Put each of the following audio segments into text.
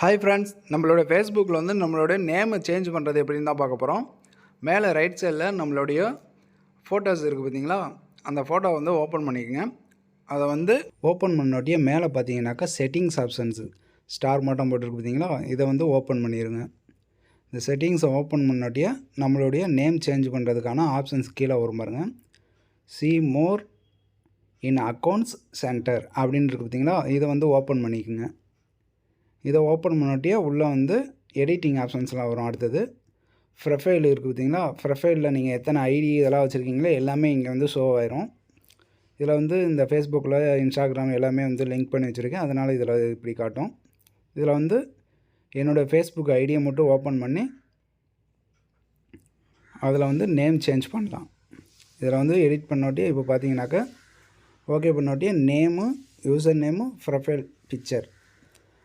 Hi friends நம்மளோட ஃபேஸ்புக்கில் வந்து நம்மளோட நேமை சேஞ்ச் பண்ணுறது எப்படின்னு தான் பார்க்க போகிறோம் மேலே ரைட் சைடில் நம்மளுடைய ஃபோட்டோஸ் இருக்குது பார்த்தீங்களா? அந்த ஃபோட்டோ வந்து ஓப்பன் பண்ணிக்கோங்க. அதை வந்து ஓப்பன் பண்ணோட்டியே மேலே பார்த்தீங்கன்னாக்கா செட்டிங்ஸ் ஆப்ஷன்ஸு ஸ்டார் மட்டும் போட்டிருக்கு பார்த்தீங்களா? இதை வந்து ஓப்பன் பண்ணிடுங்க இந்த செட்டிங்ஸை ஓப்பன் பண்ணோட்டியே நம்மளுடைய நேம் சேஞ்ச் பண்ணுறதுக்கான ஆப்ஷன்ஸ் கீழே வரும் பாருங்கள் see more in accounts center அப்படின்னு இருக்குது பார்த்தீங்களா? இதை வந்து ஓப்பன் பண்ணிக்கோங்க. இதை ஓப்பன் பண்ணாட்டியே? உள்ளே வந்து எடிட்டிங் ஆப்ஷன்ஸ்லாம் வரும் அடுத்தது. ப்ரொஃபைல் இருக்குது பார்த்தீங்களா? ப்ரொஃபைலில் நீங்கள் எத்தனை ஐடி இதெல்லாம் வச்சுருக்கீங்களோ எல்லாமே இங்கே வந்து ஷோ ஆயிரும். இதில் வந்து இந்த ஃபேஸ்புக்கில் இன்ஸ்டாகிராம் எல்லாமே வந்து லிங்க் பண்ணி வச்சுருக்கேன். அதனால் இதில் இப்படி காட்டும். இதில் வந்து என்னோடய ஃபேஸ்புக் ஐடியை மட்டும் ஓப்பன் பண்ணி அதில் வந்து நேம் சேஞ்ச் பண்ணலாம். இதில் வந்து எடிட் பண்ணாட்டியே? இப்போ பார்த்தீங்கன்னாக்கா okay பண்ணோட்டியே? Name user name profile picture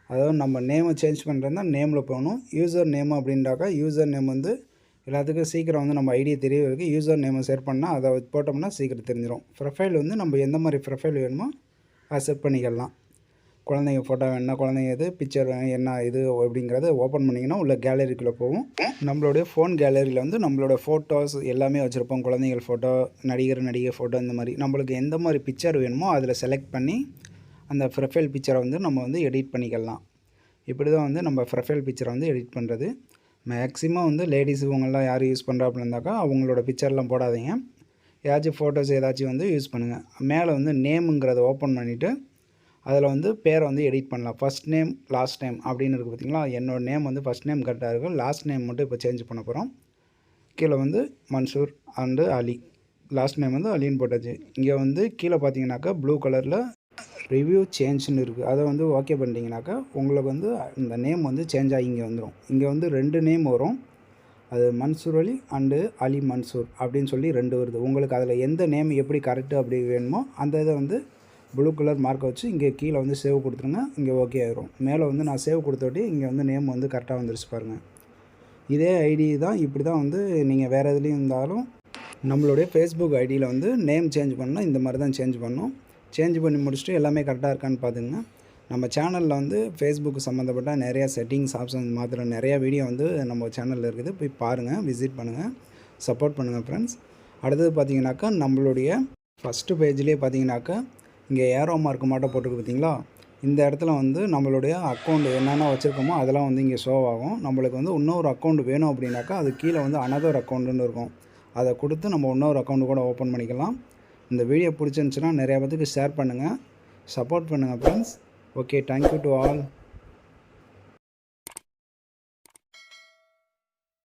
அதாவது நம்ம நேமை சேஞ்ச் பண்ணுறதுனா நேமில் போகணும். யூசர் நேம் அப்படின்றாக்கா யூசர் நேம் வந்து எல்லாத்துக்கும் சீக்கிரம் வந்து நம்ம ஐடியா தெரியறதுக்கு யூசர் நேமை செட் பண்ணால் அதை போட்டோம்னா சீக்கிரம் தெரிஞ்சிடும் ப்ரொஃபைல் வந்து நம்ம எந்த மாதிரி ப்ரொஃபைல் வேணுமோ அதை செட் பண்ணிக்கலாம். குழந்தைங்க ஃபோட்டோ வேணுன்னா குழந்தைங்க இது பிக்சர் வேணும் என்ன இது அப்படிங்கிறத ஓப்பன் பண்ணிங்கன்னா உள்ள கேலரிக்குள்ளே போகும். நம்மளுடைய ஃபோன் கேலரியில் வந்து நம்மளோட ஃபோட்டோஸ் எல்லாமே வச்சுருப்போம். குழந்தைகள் ஃபோட்டோ நடிகர் நடிகை ஃபோட்டோ இந்த மாதிரி. நம்மளுக்கு எந்த மாதிரி பிக்சர் வேணுமோ அதில் செலக்ட் பண்ணி அந்த ப்ரொஃபைல் பிக்சரை வந்து நம்ம வந்து எடிட் பண்ணிக்கலாம். இப்படி தான் வந்து நம்ம ப்ரொஃபைல் பிக்சரை வந்து எடிட் பண்ணுறது மேக்ஸிமம் வந்து லேடிஸ் இவங்கெல்லாம் யார் யூஸ் பண்ணுறாப்புல இருந்தாக்கா அவங்களோட பிக்சர்லாம் போடாதீங்க. ஏதாச்சும் ஃபோட்டோஸ் ஏதாச்சும் வந்து யூஸ் பண்ணுங்கள் மேலே வந்து நேமுங்கிறத ஓப்பன் பண்ணிவிட்டு அதில் வந்து பேரை வந்து எடிட் பண்ணலாம். ஃபஸ்ட் நேம் லாஸ்ட் நேம் அப்படின்னு இருக்குது பார்த்தீங்களா என்னோடய நேம் வந்து ஃபஸ்ட் நேம் கரெக்டாக இருக்கும் லாஸ்ட் நேம் மட்டும் இப்போ சேஞ்ச் பண்ண போகிறோம் கீழே வந்து Mansoor and Ali last name வந்து அலின்னு போட்டாச்சு. இங்கே வந்து கீழே பார்த்தீங்கன்னாக்கா ப்ளூ கலரில் ரிவ்யூ சேஞ்ச்னு இருக்குது அதை வந்து ஓகே பண்ணிட்டீங்கனாக்கா உங்களுக்கு வந்து இந்த நேம் வந்து சேஞ்ச் ஆகி இங்கே வந்துடும் இங்கே வந்து ரெண்டு நேம் வரும். அது மன்சூர் அலி அண்டு அலி மன்சூர் அப்படின்னு சொல்லி ரெண்டு வருது. உங்களுக்கு அதில் எந்த நேம் எப்படி கரெக்டு அப்படி வேணுமோ அந்த இதை வந்து ப்ளூ கலர் மார்க்கை வச்சு இங்கே கீழே வந்து சேவ் கொடுத்துருங்க. இங்கே ஓகே ஆயிரும். மேலே வந்து நான் சேவ் கொடுத்தோட்டி இங்கே வந்து நேம் வந்து கரெக்டாக வந்துருச்சு பாருங்கள் இதே ஐடி தான் இப்படி தான் வந்து நீங்கள் வேறு எதுலேயும் இருந்தாலும் நம்மளுடைய ஃபேஸ்புக் ஐடியில் வந்து நேம் சேஞ்ச் பண்ணால் இந்த மாதிரி தான் சேஞ்ச் பண்ணணும் சேஞ்ச் பண்ணி முடிச்சுட்டு எல்லாமே கரெக்டாக இருக்கான்னு பார்த்துங்க நம்ம சேனலில் வந்து ஃபேஸ்புக் சம்மந்தப்பட்ட நிறையா செட்டிங்ஸ் ஆப்ஷன் மாத்திர நிறையா வீடியோ வந்து நம்ம சேனலில் இருக்குது. போய் பாருங்கள் விசிட் பண்ணுங்கள் சப்போர்ட் பண்ணுங்கள் ஃப்ரெண்ட்ஸ் அடுத்தது பார்த்தீங்கன்னாக்கா நம்மளுடைய ஃபஸ்ட்டு பேஜ்லேயே பார்த்தீங்கன்னாக்கா இங்கே ஏரோ மார்க் மாட்டோம் போட்டுருக்கு பார்த்தீங்களா? இந்த இடத்துல வந்து நம்மளுடைய அக்கௌண்ட் என்னென்ன வச்சுருக்கோமோ அதெல்லாம் வந்து இங்கே ஷோ ஆகும். நம்மளுக்கு வந்து இன்னொரு அக்கௌண்ட் வேணும் அப்படின்னாக்கா அது கீழே வந்து அனதர் அக்கௌண்ட்டுன்னு இருக்கும். அதை கொடுத்து நம்ம இன்னொரு அக்கௌண்ட் கூட ஓப்பன் பண்ணிக்கலாம். இந்த வீடியோ பிடிச்சிருந்துச்சுன்னா நிறையா பேத்துக்கு ஷேர் பண்ணுங்கள் சப்போர்ட் பண்ணுங்கள் friends okay thank you to all